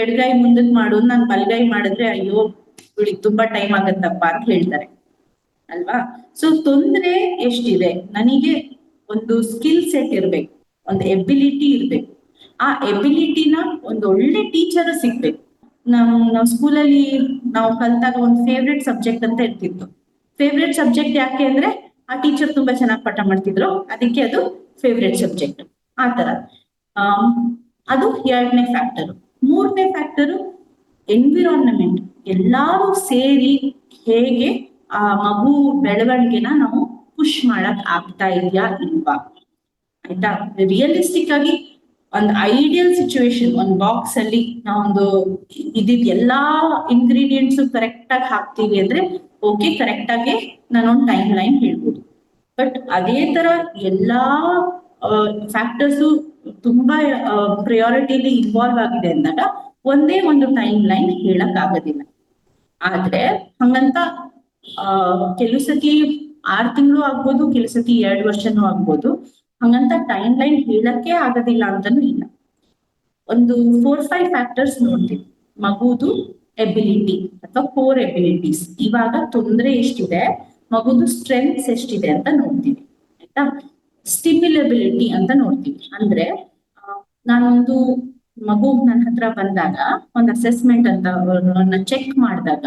ಎಡ್ಗೈ ಮುಂದಕ್ ಮಾಡು, ನಾನ್ ಬಲ್ಗೈ ಮಾಡಿದ್ರೆ ಅಯ್ಯೋ, ಬಿಡಿ, ತುಂಬಾ ಟೈಮ್ ಆಗತ್ತಪ್ಪ ಅಂತ ಹೇಳ್ತಾರೆ. ಅಲ್ವಾ? ಸೊ ತೊಂದ್ರೆ ಎಷ್ಟಿದೆ? ನನಗೆ ಒಂದು ಸ್ಕಿಲ್ ಸೆಟ್ ಇರ್ಬೇಕು, ಒಂದು ಎಬಿಲಿಟಿ ಇರ್ಬೇಕು. ಆ ಎಬಿಲಿಟಿನ ಒಂದು ಒಳ್ಳೆ ಟೀಚರ್ ಸಿಗ್ಬೇಕು. ನಮ್ ನಾವ್ ಸ್ಕೂಲಲ್ಲಿ ನಾವು ಕಲ್ತಾಗ ಒಂದ್ ಫೇವ್ರೆಟ್ ಸಬ್ಜೆಕ್ಟ್ ಅಂತ ಇರ್ತಿತ್ತು. ಫೇವ್ರೆಟ್ ಸಬ್ಜೆಕ್ಟ್ ಯಾಕೆ ಅಂದ್ರೆ ಆ ಟೀಚರ್ ತುಂಬಾ ಚೆನ್ನಾಗಿ ಪಾಠ ಮಾಡ್ತಿದ್ರು. ಅದಕ್ಕೆ ಅದು ಫೇವ್ರೆಟ್ ಸಬ್ಜೆಕ್ಟ್ ಆ ತರ ಅದು ಎರಡನೇ ಫ್ಯಾಕ್ಟರ್ ಮೂರನೇ ಫ್ಯಾಕ್ಟರ್ ಎನ್ವಿರಾನ್ಮೆಂಟ್ ಎಲ್ಲಾರು ಸೇರಿ ಹೇಗೆ ಆ ಮಗು ಬೆಳವಣಿಗೆನ ನಾವು ಪುಷ್ ಮಾಡಕ್ ಆಗ್ತಾ ಇದೆಯಾ ಇಲ್ವಾ? ಆಯ್ತಾ? ರಿಯಲಿಸ್ಟಿಕ್ ಆಗಿ ಒಂದ್ ಐಡಿಯಲ್ ಸಿಚುವೇಶನ್ ಒಂದು ಬಾಕ್ಸ್ ಅಲ್ಲಿ ನಾವೊಂದು ಇದಿದ್ ಎಲ್ಲಾ ಇಂಗ್ರೀಡಿಯೆಂಟ್ಸ್ ಕರೆಕ್ಟ್ ಆಗಿ ಹಾಕ್ತೀವಿ ಅಂದ್ರೆ ಓಕೆ ಕರೆಕ್ಟ್ ಆಗಿ ನಾನೊಂದು ಟೈಮ್ ಲೈನ್ ಹೇಳ್ಬೋದು. ಬಟ್ ಅದೇ ತರ ಎಲ್ಲಾ ಫ್ಯಾಕ್ಟರ್ಸ್ ತುಂಬಾ ಪ್ರಿಯಾರಿಟಿಲಿ ಇನ್ವಾಲ್ವ್ ಆಗಿದೆ ಅಂದಾಗ ಒಂದೇ ಒಂದು ಟೈಮ್ ಲೈನ್ ಹೇಳಕ್ ಆಗೋದಿಲ್ಲ. ಆದ್ರೆ ಹಂಗಂತ ಕೆಲವು ಸತಿ ಆರ್ ತಿಂಗಳು ಆಗ್ಬೋದು, ಕೆಲವು ಎರಡ್ ವರ್ಷನೂ ಆಗ್ಬೋದು. ಹಂಗಂತ ಟೈಮ್ ಲೈನ್ ಹೇಳಕ್ಕೆ ಆಗೋದಿಲ್ಲ ಅಂತಾನು ಇಲ್ಲ. ಒಂದು ಫೋರ್ ಫೈವ್ ಫ್ಯಾಕ್ಟರ್ಸ್ ನೋಡ್ತೀವಿ. ಮಗುದು ಎಬಿಲಿಟಿ ಅಥವಾ ಕೋರ್ ಎಬಿಲಿಟೀಸ್ ಇವಾಗ ತೊಂದರೆ ಎಷ್ಟಿದೆ? ಮಗುದು ಸ್ಟ್ರೆಂತ್ಸ್ ಎಷ್ಟಿದೆ ಅಂತ ನೋಡ್ತೀವಿ. ಆಯ್ತಾ? ಸ್ಟಿಮ್ಯುಲಬಿಲಿಟಿ ಅಂತ ನೋಡ್ತೀವಿ. ಅಂದ್ರೆ ನಾನೊಂದು ಮಗು ನನ್ನ ಹತ್ರ ಬಂದಾಗ, ಒಂದು ಅಸೆಸ್ಮೆಂಟ್ ಅಂತ ಚೆಕ್ ಮಾಡಿದಾಗ,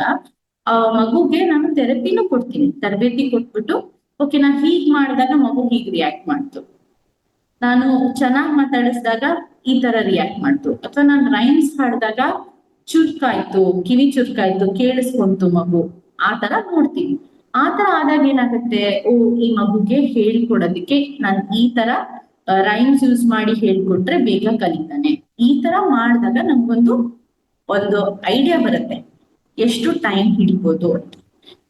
ಆ ಮಗುಗೆ ನಾನು ಥೆರಪಿನೂ ಕೊಡ್ತೀನಿ. ತರಬೇತಿ ಕೊಟ್ಬಿಟ್ಟು ಓಕೆ ನಾನು ಹೀಗ್ ಮಾಡಿದಾಗ ಮಗು ಹೀಗ್ ರಿಯಾಕ್ಟ್ ಮಾಡ್ತು. ನಾನು ಚೆನ್ನಾಗಿ ಮಾತಾಡಿಸಿದಾಗ ಈ ತರ ರಿಯಾಕ್ಟ್ ಮಾಡ್ತು. ಅಥವಾ ನಾನು ರೈಮ್ಸ್ ಹಾಡಿದಾಗ ಚುರ್ಕಾಯ್ತು, ಕಿವಿ ಚುರ್ಕಾಯ್ತು, ಕೇಳಿಸ್ಕೊಂತು ಮಗು. ಆ ತರ ನೋಡ್ತೀನಿ. ಆ ತರ ಆದಾಗ ಏನಾಗುತ್ತೆ? ಓ, ಈ ಮಗುಗೆ ಹೇಳ್ಕೊಡೋದಕ್ಕೆ ನಾನು ಈ ತರ ರೈಮ್ಸ್ ಯೂಸ್ ಮಾಡಿ ಹೇಳ್ಕೊಟ್ರೆ ಬೇಗ ಕಲಿತಾನೆ. ಈ ತರ ಮಾಡಿದಾಗ ನಮ್ಗೊಂದು, ಒಂದು ಐಡಿಯಾ ಬರುತ್ತೆ. ಎಷ್ಟು ಟೈಮ್ ಹಿಡಿಬೋದು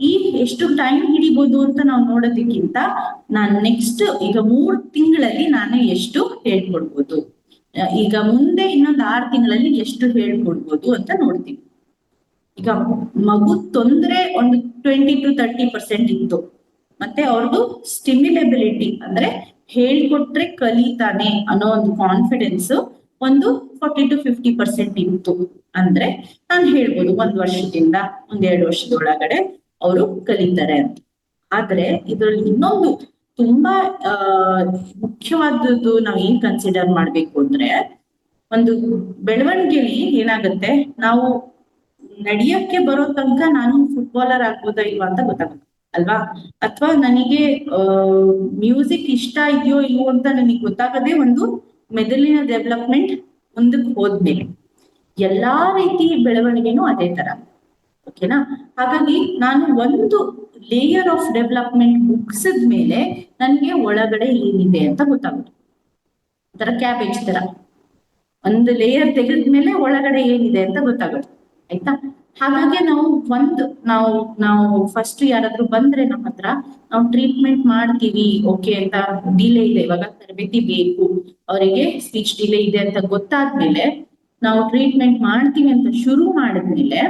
ಈ ಎಷ್ಟು ಟೈಮ್ ಹಿಡಿಬಹುದು ಅಂತ ನಾವು ನೋಡೋದಕ್ಕಿಂತ ನಾನು ನೆಕ್ಸ್ಟ್ ಈಗ ಮೂರ್ ತಿಂಗಳಲ್ಲಿ ನಾನು ಎಷ್ಟು ಹೇಳ್ಕೊಡ್ಬೋದು. ಈಗ ಮುಂದೆ ಇನ್ನೊಂದು ಆರು ತಿಂಗಳಲ್ಲಿ ಎಷ್ಟು ಹೇಳ್ಕೊಡ್ಬೋದು ಅಂತ ನೋಡ್ತೀನಿ. ಈಗ ಮಗು ತೊಂದ್ರೆ ಒಂದು ಟ್ವೆಂಟಿ ಟು ತರ್ಟಿ ಪರ್ಸೆಂಟ್ ಇತ್ತು. ಮತ್ತೆ ಅವ್ರದ್ದು ಸ್ಟಿಮ್ಯುಲೆಬಿಲಿಟಿ ಅಂದ್ರೆ ಹೇಳ್ಕೊಟ್ರೆ ಕಲಿತಾನೆ ಅನ್ನೋ ಒಂದು ಕಾನ್ಫಿಡೆನ್ಸ್ ಒಂದು ಫಾರ್ಟಿ ಟು ಫಿಫ್ಟಿ ಪರ್ಸೆಂಟ್ ಇತ್ತು. ಅಂದ್ರೆ ನಾನು ಹೇಳ್ಬೋದು ಒಂದ್ ವರ್ಷದಿಂದ, ಒಂದ್ ಎರಡು ವರ್ಷದೊಳಗಡೆ ಅವರು ಕಲಿತಾರೆ. ಆದ್ರೆ ಇದ್ರಲ್ಲಿ ಇನ್ನೊಂದು ತುಂಬಾ ಮುಖ್ಯವಾದದ್ದು ನಾವ್ ಏನ್ ಕನ್ಸಿಡರ್ ಮಾಡ್ಬೇಕು ಅಂದ್ರೆ ಒಂದು ಬೆಳವಣಿಗೆಲಿ ಏನಾಗುತ್ತೆ? ನಾವು ನಡಿಯಕ್ಕೆ ಬರೋ ತನಕ ನಾನು ಫುಟ್ಬಾಲರ್ ಆಗ್ಬೋದಾ ಇಲ್ವಾ ಅಂತ ಗೊತ್ತಾಗುತ್ತೆ, ಅಲ್ವಾ? ಅಥವಾ ನನಗೆ ಮ್ಯೂಸಿಕ್ ಇಷ್ಟ ಇದೆಯೋ ಇಲ್ವೋ ಅಂತ ನನಗೆ ಗೊತ್ತಾಗದೆ ಒಂದು ಮೆದುಳಿನ ಡೆವಲಪ್ಮೆಂಟ್ ಮುಂದಕ್ಕೆ ಹೋದ್ಮೇಲೆ. ಎಲ್ಲಾ ರೀತಿ ಬೆಳವಣಿಗೆನೂ ಅದೇ ತರ. ಓಕೆನಾ? ಹಾಗಾಗಿ ನಾನು ಒಂದು ಲೇಯರ್ ಆಫ್ ಡೆವಲಪ್ಮೆಂಟ್ ಮುಗಿಸಿದ ಮೇಲೆ ನನಗೆ ಒಳಗಡೆ ಏನಿದೆ ಅಂತ ಗೊತ್ತಾಗುತ್ತೆ. ಒಂಥರ ಕ್ಯಾಬೇಜ್ ತರ ಒಂದು ಲೇಯರ್ ತೆಗೆದ್ಮೇಲೆ ಒಳಗಡೆ ಏನಿದೆ ಅಂತ ಗೊತ್ತಾಗುತ್ತೆ. ಆಯ್ತಾ? ಹಾಗಾಗಿ ನಾವು ಒಂದು, ನಾವು ನಾವು ಫಸ್ಟ್ ಯಾರಾದ್ರೂ ಬಂದ್ರೆ ನಮ್ಮ ಹತ್ರ ನಾವು ಟ್ರೀಟ್ಮೆಂಟ್ ಮಾಡ್ತೀವಿ ಓಕೆ ಅಂತ ಡಿಲೇ ಇದೆ ಇವಾಗ ತರಬೇತಿ ಬೇಕು. ಅವರಿಗೆ ಸ್ಪೀಚ್ ಡಿಲೇ ಇದೆ ಅಂತ ಗೊತ್ತಾದ್ಮೇಲೆ ನಾವು ಟ್ರೀಟ್ಮೆಂಟ್ ಮಾಡ್ತೀವಿ ಅಂತ ಶುರು ಮಾಡಿದ್ಮೇಲೆ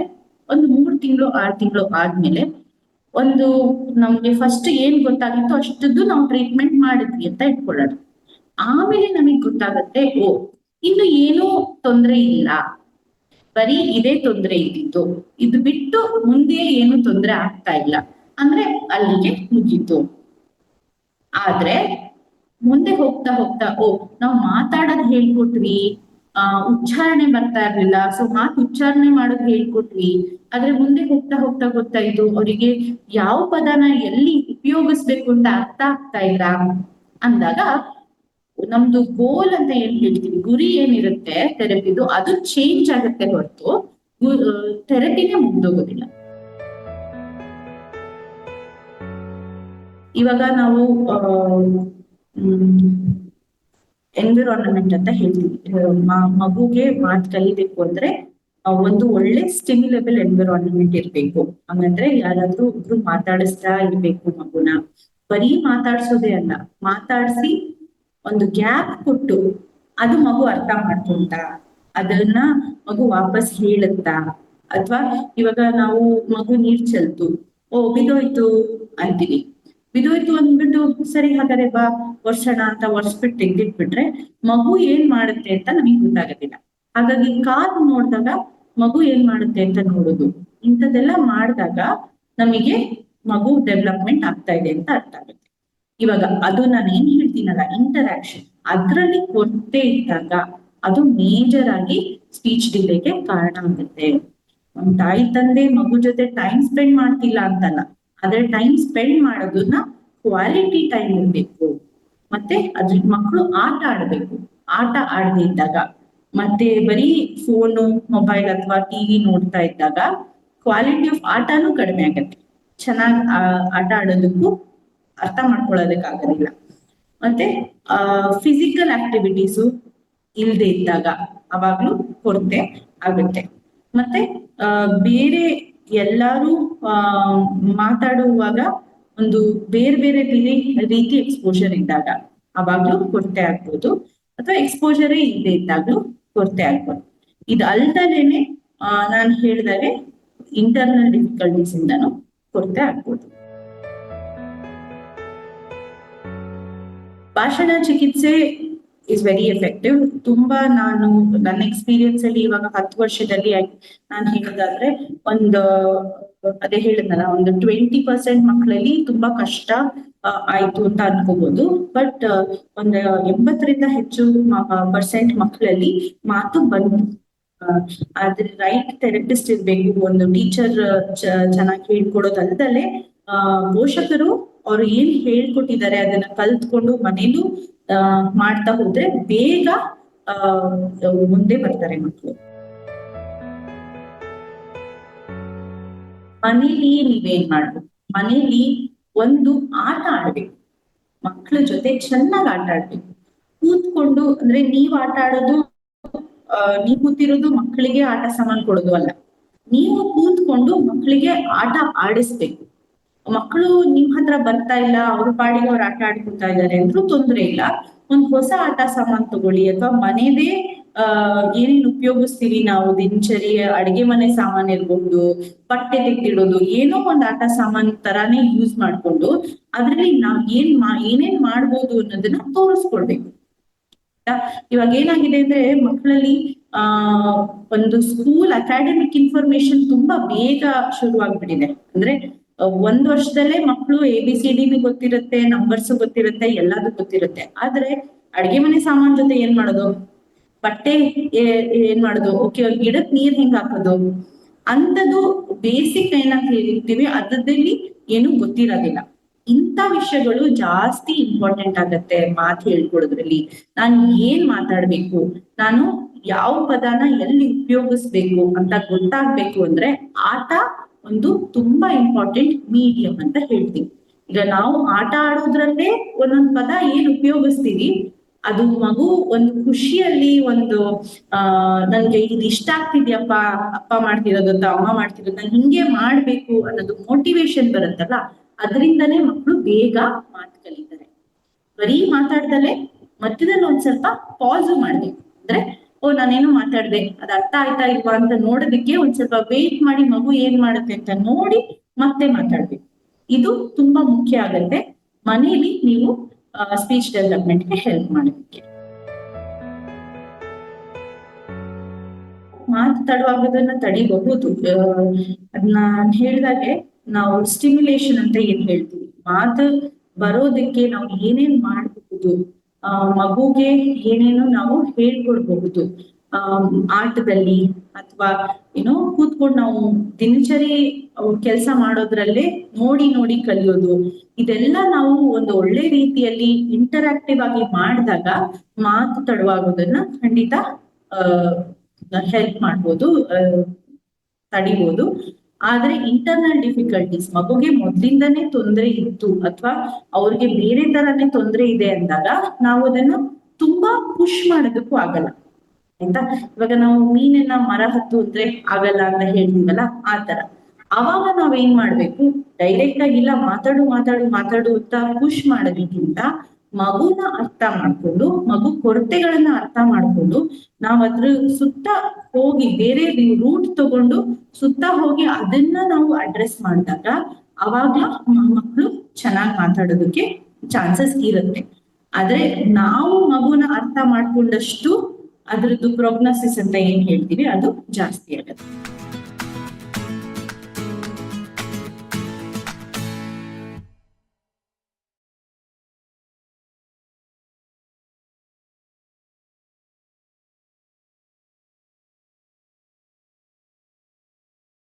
ಒಂದು ಮೂರ್ ತಿಂಗಳು, ಆರ್ ತಿಂಗಳು ಆದ್ಮೇಲೆ ಒಂದು ನಮ್ಗೆ ಫಸ್ಟ್ ಏನ್ ಗೊತ್ತಾಗಿತ್ತು ಅಷ್ಟದ್ದು ನಾವು ಟ್ರೀಟ್ಮೆಂಟ್ ಮಾಡಿದ್ವಿ ಅಂತ ಇಟ್ಕೊಳ್ಳೋಣ ಆಮೇಲೆ ನಮಗ್ ಗೊತ್ತಾಗತ್ತೆ, ಓ, ಇನ್ನು ಏನೂ ತೊಂದ್ರೆ ಇಲ್ಲ. ಬರೀ ಇದೇ ತೊಂದ್ರೆ ಇದ್ದಿತ್ತು ಇದು ಬಿಟ್ಟು ಮುಂದೆ ಏನು ತೊಂದ್ರೆ ಆಗ್ತಾ ಇಲ್ಲ. ಅಂದ್ರೆ ಅಲ್ಲಿಗೆ ಮುಗಿತು. ಆದ್ರೆ ಮುಂದೆ ಹೋಗ್ತಾ ಹೋಗ್ತಾ, ಓ, ನಾವು ಮಾತಾಡೋದ್ ಹೇಳ್ಕೊಟ್ವಿ. ಆ, ಉಚ್ಚಾರಣೆ ಬರ್ತಾ ಇರ್ಲಿಲ್ಲ. ಸೊ ಮಾತು ಉಚ್ಚಾರಣೆ ಮಾಡೋದು ಹೇಳ್ಕೊಟ್ವಿ. ಆದ್ರೆ ಮುಂದೆ ಹೋಗ್ತಾ ಹೋಗ್ತಾ ಗೊತ್ತಾಯ್ತು ಅವರಿಗೆ ಯಾವ ಪದನ ಎಲ್ಲಿ ಉಪಯೋಗಿಸ್ಬೇಕು ಅಂತ ಅರ್ಥ ಆಗ್ತಾ ಇಲ್ಲ. ಅಂದಾಗ, ನಮ್ದು ಗೋಲ್ ಅಂತ ಏನ್ ಹೇಳ್ತೀವಿ? ಗುರಿ ಏನಿರುತ್ತೆ ಥೆರಪಿದು ಅದು ಚೇಂಜ್ ಆಗುತ್ತೆ ಹೊರತು ಥೆರಪಿನೇ ಮುಂದೋಗೋದಿಲ್ಲ. ಇವಾಗ ನಾವು ಎನ್ವಿರಾನ್ಮೆಂಟ್ ಅಂತ ಹೇಳ್ತೀವಿ. ಮಗುಗೆ ಮಾತ್ ಕಲಿಬೇಕು ಅಂದ್ರೆ ಒಂದು ಒಳ್ಳೆ ಸ್ಟಿಮ್ಯುಲೇಬಲ್ ಎನ್ವಿರಾನ್ಮೆಂಟ್ ಇರ್ಬೇಕು. ಹಂಗಂದ್ರೆ ಯಾರಾದ್ರೂ ಒಬ್ರು ಮಾತಾಡಿಸ್ತಾ ಇರ್ಬೇಕು ಮಗುನ. ಬರೀ ಮಾತಾಡ್ಸೋದೇ ಅಲ್ಲ, ಮಾತಾಡ್ಸಿ ಒಂದು ಗ್ಯಾಪ್ ಕೊಟ್ಟು ಅದು ಮಗು ಅರ್ಥ ಮಾಡ್ಕೊಂತ, ಅದನ್ನ ಮಗು ವಾಪಸ್ ಹೇಳುತ್ತಾ. ಅಥವಾ ಇವಾಗ ನಾವು ಮಗು ನೀರ್ ಚೆಲ್ತು, ಓ ಬಿದೋಯ್ತು ಅಂತೀವಿ. ಬಿದೋಯ್ತು ಅಂದ್ಬಿಟ್ಟು ಸರಿ ಹಾಗಾದ್ರೆ ಬಾ, ವರ್ಷಣ ಅಂತ ವರ್ಷಬಿಟ್ಟು ತೆಗ್ದಿಟ್ಬಿಟ್ರೆ ಮಗು ಏನ್ ಮಾಡುತ್ತೆ ಅಂತ ನಮಗೆ ಗೊತ್ತಾಗೋದಿಲ್ಲ. ಹಾಗಾಗಿ ಕಾಲು ನೋಡಿದಾಗ ಮಗು ಏನ್ ಮಾಡುತ್ತೆ ಅಂತ ನೋಡುದು. ಇಂಥದ್ದೆಲ್ಲ ಮಾಡಿದಾಗ ನಮಗೆ ಮಗು ಡೆವಲಪ್ಮೆಂಟ್ ಆಗ್ತಾ ಇದೆ ಅಂತ ಅರ್ಥ ಆಗುತ್ತೆ. ಇವಾಗ ಅದು ನಾನು ಏನ್ ಹೇಳ್ತೀನಲ್ಲ ಇಂಟರಾಕ್ಷನ್ ಅದ್ರಲ್ಲಿ ಕೊರತೆ ಇದ್ದಾಗ ಅದು ಮೇಜರ್ ಆಗಿ ಸ್ಪೀಚ್ ಡಿಲೇಗೆ ಕಾರಣ ಆಗುತ್ತೆ. ತಾಯಿ ತಂದೆ ಮಗು ಜೊತೆ ಟೈಮ್ ಸ್ಪೆಂಡ್ ಮಾಡ್ತಿಲ್ಲ ಅಂತಲ್ಲ. ಆದ್ರೆ ಟೈಮ್ ಸ್ಪೆಂಡ್ ಮಾಡೋದನ್ನ ಕ್ವಾಲಿಟಿ ಟೈಮ್ ಇರ್ಬೇಕು. ಮತ್ತೆ ಅದ್ರ ಮಕ್ಕಳು ಆಟ ಆಡ್ಬೇಕು. ಆಟ ಆಡದೇ ಇದ್ದಾಗ ಮತ್ತೆ ಬರೀ ಫೋನು ಮೊಬೈಲ್ ಅಥವಾ ಟಿವಿ ನೋಡ್ತಾ ಇದ್ದಾಗ ಕ್ವಾಲಿಟಿ ಆಫ್ ಆಟನೂ ಕಡಿಮೆ ಆಗತ್ತೆ. ಚೆನ್ನಾಗಿ ಆಟ ಆಡೋದಕ್ಕೂ ಅರ್ಥ ಮಾಡ್ಕೊಳ್ಳೋದಕ್ಕಾಗೋದಿಲ್ಲ. ಮತ್ತೆ, ಆ ಫಿಸಿಕಲ್ ಆಕ್ಟಿವಿಟೀಸು ಇಲ್ಲದೆ ಇದ್ದಾಗ ಅವಾಗ್ಲೂ ಕೊರತೆ ಆಗುತ್ತೆ. ಮತ್ತೆ ಬೇರೆ ಎಲ್ಲಾರು ಮಾತಾಡುವಾಗ ಒಂದು ಬೇರೆ ಬೇರೆ ರೀತಿ ಎಕ್ಸ್ಪೋಜರ್ ಇದ್ದಾಗ, ಅವಾಗ್ಲೂ ಕೊರತೆ ಆಗ್ಬೋದು. ಅಥವಾ ಎಕ್ಸ್ಪೋಜರೇ ಇಲ್ಲದೆ ಇದ್ದಾಗ್ಲೂ ಕೊರತೆ ಆಗ್ಬೋದು. ಇದು ಅಲ್ದಲೇನೆ ನಾನು ಹೇಳಿದಾಗೆ ಇಂಟರ್ನಲ್ ಡಿಫಿಕಲ್ಟೀಸ್ ಇಂದನೂ ಕೊರತೆ ಆಗ್ಬೋದು. ಭಾಷಣ ಚಿಕಿತ್ಸೆ ಇಸ್ ವೆರಿ ಎಫೆಕ್ಟಿವ್ ತುಂಬಾ ನಾನು ನನ್ನ ಎಕ್ಸ್ಪೀರಿಯನ್ಸ್ ಅಲ್ಲಿ ಇವಾಗ ಹತ್ತು ವರ್ಷದಲ್ಲಿ ನಾನು ಹೇಳೋದಾದ್ರೆ ಒಂದು ಅದೇ ಹೇಳಿದ್ನಲ್ಲ ಒಂದು ಟ್ವೆಂಟಿ ಪರ್ಸೆಂಟ್ ಮಕ್ಕಳಲ್ಲಿ ತುಂಬಾ ಕಷ್ಟ ಆಯ್ತು ಅಂತ ಅನ್ಕೋಬಹುದು ಬಟ್ ಒಂದು ಎಂಬತ್ತರಿಂದ ಹೆಚ್ಚು ಪರ್ಸೆಂಟ್ ಮಕ್ಕಳಲ್ಲಿ ಮಾತು ಆ, ಆದ್ರೆ ರೈಟ್ ಥೆರಪಿಸ್ಟ್ ಇರ್ಬೇಕು ಒಂದು ಟೀಚರ್ ಚೆನ್ನಾಗಿ ಹೇಳ್ಕೊಡೋದಲ್ದಲೆ ಪೋಷಕರು ಅವ್ರು ಏನ್ ಹೇಳ್ಕೊಟ್ಟಿದ್ದಾರೆ ಅದನ್ನ ಕಲ್ತ್ಕೊಂಡು ಮನೇಲೂ ಮಾಡ್ತಾ ಹೋದ್ರೆ ಬೇಗ ಮುಂದೆ ಬರ್ತಾರೆ ಮಕ್ಕಳು ಮನೇಲಿ ನೀವೇನ್ ಮಾಡ್ಬೇಕು? ಮನೇಲಿ ಒಂದು ಆಟ ಆಡ್ಬೇಕು. ಮಕ್ಕಳ ಜೊತೆ ಚೆನ್ನಾಗಿ ಆಟ ಆಡ್ಬೇಕು. ಕೂತ್ಕೊಂಡು, ಅಂದ್ರೆ ನೀವ್ ಆಟ ಆಡೋದು ನೀವ್ ಕೂತಿರೋದು ಮಕ್ಕಳಿಗೆ ಆಟ ಸಾಮಾನು ಕೊಡೋದು ಅಲ್ಲ. ನೀವು ಕೂತ್ಕೊಂಡು ಮಕ್ಕಳಿಗೆ ಆಟ ಆಡಿಸ್ಬೇಕು. ಮಕ್ಕಳು ನಿಮ್ ಹತ್ರ ಬರ್ತಾ ಇಲ್ಲ, ಅವ್ರ ಪಾಡಿಗೆ ಅವ್ರು ಆಟ ಆಡ್ಕೊತಾ ಇದಾರೆ ಅಂದ್ರೂ ತೊಂದ್ರೆ ಇಲ್ಲ. ಒಂದ್ ಹೊಸ ಆಟ ಸಾಮಾನ್ ತಗೊಳ್ಳಿ ಅಥವಾ ಮನೆದೇ ಆ, ಏನೇನ್ ಉಪಯೋಗಿಸ್ತೀವಿ ನಾವು? ದಿನಚರಿ, ಅಡಿಗೆ ಮನೆ ಸಾಮಾನ್ ಇರ್ಬಹುದು ಬಟ್ಟೆ ತೆಗ್ದಿಡೋದು, ಏನೋ ಒಂದ್ ಆಟ ಸಾಮಾನ್ ತರಾನೇ ಯೂಸ್ ಮಾಡ್ಕೊಂಡು ಅದ್ರಲ್ಲಿ ನಾವ್ ಏನ್ ಮಾ, ಏನೇನ್ ಮಾಡ್ಬೋದು ಅನ್ನೋದನ್ನ ತೋರಿಸ್ಕೊಳ್ಬೇಕು? ಇವಾಗ ಏನಾಗಿದೆ ಅಂದ್ರೆ ಮಕ್ಕಳಲ್ಲಿ, ಆ, ಒಂದು ಸ್ಕೂಲ್ ಅಕಾಡೆಮಿಕ್ ಇನ್ಫಾರ್ಮೇಶನ್ ತುಂಬಾ ಬೇಗ ಶುರು ಆಗ್ಬಿಟ್ಟಿದೆ ಅಂದ್ರೆ ಒಂದ್ ವರ್ಷದಲ್ಲೇ ಮಕ್ಕಳು ಎ ಬಿ ಸಿ ಡಿ ಗೊತ್ತಿರುತ್ತೆ ನಂಬರ್ಸ್ ಗೊತ್ತಿರುತ್ತೆ, ಎಲ್ಲಾದು ಗೊತ್ತಿರುತ್ತೆ. ಆದ್ರೆ ಅಡ್ಗೆ ಮನೆ ಸಾಮಾನ್ ಜೊತೆ ಏನ್ ಮಾಡೋದು? ಬಟ್ಟೆ ಏನ್ ಮಾಡೋದು? ಓಕೆ ಗಿಡಕ್ ನೀರ್ ಹೆಂಗ್ ಹಾಕೋದು? ಅಂತದ್ದು ಬೇಸಿಕ್ ಏನಾಗ್ ಹೇಳಿರ್ತೀವಿ ಅದ್ರಲ್ಲಿ ಏನು ಗೊತ್ತಿರೋದಿಲ್ಲ. ಇಂಥ ವಿಷಯಗಳು ಜಾಸ್ತಿ ಇಂಪಾರ್ಟೆಂಟ್ ಆಗತ್ತೆ ಮಾತು ಹೇಳ್ಕೊಡೋದ್ರಲ್ಲಿ. ನಾನು ಏನ್ ಮಾತಾಡ್ಬೇಕು? ನಾನು ಯಾವ ಪದನ ಎಲ್ಲಿ ಉಪಯೋಗಿಸ್ಬೇಕು ಅಂತ ಗೊತ್ತಾಗ್ಬೇಕು ಅಂದ್ರೆ ಆಟ ಒಂದು ತುಂಬಾ ಇಂಪಾರ್ಟೆಂಟ್ ಮೀಡಿಯಂ ಅಂತ ಹೇಳ್ತೀವಿ ಈಗ ನಾವು ಆಟ ಆಡೋದ್ರಲ್ಲೇ ಒಂದೊಂದ್ ಪದ ಏನ್ ಉಪಯೋಗಿಸ್ತೀವಿ? ಅದು ಮಗು ಒಂದು ಖುಷಿಯಲ್ಲಿ ಒಂದು, ಆ, ನನ್ಗೆ ಇದು ಇಷ್ಟ ಆಗ್ತಿದ್ಯಪ್ಪ, ಅಪ್ಪ ಮಾಡ್ತಿರೋದು ಅಥವಾ ಅಮ್ಮ ಮಾಡ್ತಿರೋದು, ನಾನು ಹಿಂಗೆ ಮಾಡ್ಬೇಕು ಅನ್ನೋದು ಮೋಟಿವೇಶನ್ ಬರುತ್ತಲ್ಲ ಅದರಿಂದನೇ ಮಕ್ಕಳು ಬೇಗ ಮಾತು ಕಲಿತಾರೆ ಬರೀ ಮಾತಾಡ್ದಲೆ ಮಧ್ಯದಲ್ಲಿ ಒಂದ್ ಸ್ವಲ್ಪ ಪಾಸು ಮಾಡ್ಬೇಕು. ಅಂದ್ರೆ ಓ, ನಾನೇನು ಮಾತಾಡ್ದೆ? ಅದ್ ಅರ್ಥ ಆಯ್ತಾ ಇಲ್ವಾ ಅಂತ ನೋಡೋದಕ್ಕೆ ಒಂದ್ ಸ್ವಲ್ಪ ವೇಟ್ ಮಾಡಿ ಮಗು ಏನ್ ಮಾಡುತ್ತೆ ಅಂತ ನೋಡಿ ಮತ್ತೆ ಮಾತಾಡ್ಬೇಕು. ಇದು ತುಂಬಾ ಮುಖ್ಯ ಆಗತ್ತೆ. ಮನೇಲಿ ನೀವು ಸ್ಪೀಚ್ ಡೆವಲಪ್ಮೆಂಟ್ಗೆ ಹೆಲ್ಪ್ ಮಾಡೋದಕ್ಕೆ ಮಾತು ತಡವಾಗೋದನ್ನ ತಡಿಬಹುದು. ಅದನ್ನ ಹೇಳಿದಾಗೆ ಹೇಳ್ದಾಗೆ ನಾವು ಸ್ಟಿಮ್ಯುಲೇಷನ್ ಅಂತ ಏನ್ ಹೇಳ್ತೀವಿ? ಮಾತು ಬರೋದಕ್ಕೆ ನಾವು ಏನೇನ್ ಮಾಡಬಹುದು? ಆ, ಮಗುಗೆ ಏನೇನು ನಾವು ಹೇಳ್ಕೊಡ್ಬಹುದು. ಆ, ಆಟದಲ್ಲಿ ಅಥವಾ, ಏನೋ ಕೂತ್ಕೊಂಡು ನಾವು ದಿನಚರಿ ಕೆಲಸ ಮಾಡೋದ್ರಲ್ಲೇ ನೋಡಿ ನೋಡಿ ಕಲಿಯೋದು. ಇದೆಲ್ಲ ನಾವು ಒಂದು ಒಳ್ಳೆ ರೀತಿಯಲ್ಲಿ ಇಂಟರಾಕ್ಟಿವ್ ಆಗಿ ಮಾಡಿದಾಗ ಮಾತು ತಡವಾಗೋದನ್ನ ಖಂಡಿತ ಅಹ್ ಹೆಲ್ಪ್ ಮಾಡ್ಬೋದು ತಡಿಬೋದು. ಆದ್ರೆ ಇಂಟರ್ನಲ್ ಡಿಫಿಕಲ್ಟೀಸ್ ಮಗುಗೆ ಮೊದ್ಲಿಂದನೇ ತೊಂದರೆ ಇತ್ತು ಅಥವಾ ಅವ್ರಿಗೆ ಬೇರೆ ತರಾನೇ ತೊಂದರೆ ಇದೆ ಅಂದಾಗ ನಾವು ಅದನ್ನ ತುಂಬಾ ಪುಷ್ ಮಾಡೋದಕ್ಕೂ ಆಗಲ್ಲ. ಆಯ್ತಾ? ಇವಾಗ ನಾವು ಮೀನನ್ನ ಮರ ಹತ್ತು ಅಂದ್ರೆ ಆಗಲ್ಲ ಅಂತ ಹೇಳ್ತೀವಲ್ಲ ಆ ತರ ಅವಾಗ ನಾವೇನ್ ಮಾಡ್ಬೇಕು? ಡೈರೆಕ್ಟ್ ಆಗಿ ಇಲ್ಲ, ಮಾತಾಡು ಮಾತಾಡು ಮಾತಾಡು ಅಂತ ಪುಷ್ ಮಾಡೋದಕ್ಕಿಂತ ಮಗುನ ಅರ್ಥ ಮಾಡ್ಕೊಂಡು, ಮಗು ಕೊರತೆಗಳನ್ನ ಅರ್ಥ ಮಾಡ್ಕೊಂಡು ನಾವ್ ಅದ್ರ ಸುತ್ತ ಹೋಗಿ ಬೇರೆ ರೂಟ್ ತಗೊಂಡು ಸುತ್ತ ಹೋಗಿ ಅದನ್ನ ನಾವು ಅಡ್ರೆಸ್ ಮಾಡಿದಾಗ ಅವಾಗ ಮಕ್ಕಳು ಚೆನ್ನಾಗಿ ಮಾತಾಡೋದಕ್ಕೆ ಚಾನ್ಸಸ್ ಇರುತ್ತೆ. ಆದ್ರೆ ನಾವು ಮಗುನ ಅರ್ಥ ಮಾಡ್ಕೊಂಡಷ್ಟು ಅದ್ರದ್ದು ಪ್ರೊಗ್ನೋಸಿಸ್ ಅಂತ ಏನ್ ಹೇಳ್ತೀವಿ, ಅದು ಜಾಸ್ತಿ ಆಗುತ್ತೆ.